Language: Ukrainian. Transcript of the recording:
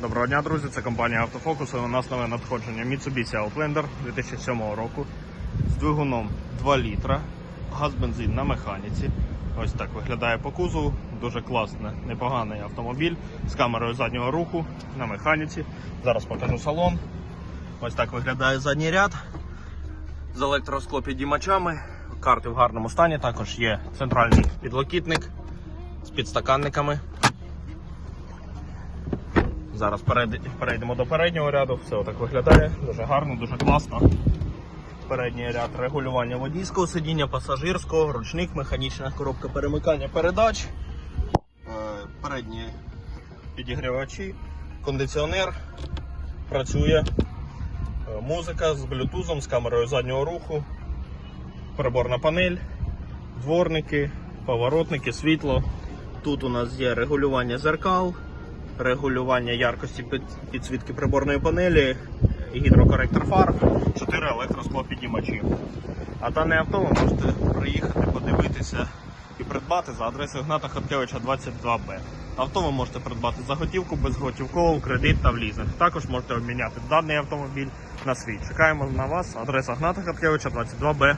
Доброго дня, друзі! Це компанія Автофокус. У нас нове надходження Mitsubishi Outlander 2007 року з двигуном 2 літра, газ бензин на механіці. Ось так виглядає по кузову. Дуже класний, непоганий автомобіль з камерою заднього руху на механіці. Зараз покажу салон. Ось так виглядає задній ряд з електросклопідіймачами. Карти в гарному стані. Також є центральний підлокітник з підстаканниками. Зараз перейдемо до переднього ряду. Все отак виглядає. Дуже гарно, дуже класно. Передній ряд регулювання водійського сидіння, пасажирського, ручник, механічна коробка перемикання передач, е, передні підігрівачі, кондиціонер працює, е, музика з блютузом, з камерою заднього руху, приборна панель, дворники, поворотники, світло. Тут у нас є регулювання зеркал, регулювання яркості підсвітки приборної панелі, гідрокоректор фар, 4 електросклопіднімачі. А дане авто ви можете приїхати, подивитися і придбати за адресою Гната Хаткевича 22Б. Авто ви можете придбати за готівку, безготівково, в кредит та в лізинг. Також можете обміняти даний автомобіль на свій. Чекаємо на вас. Адреса Гната Хаткевича 22Б.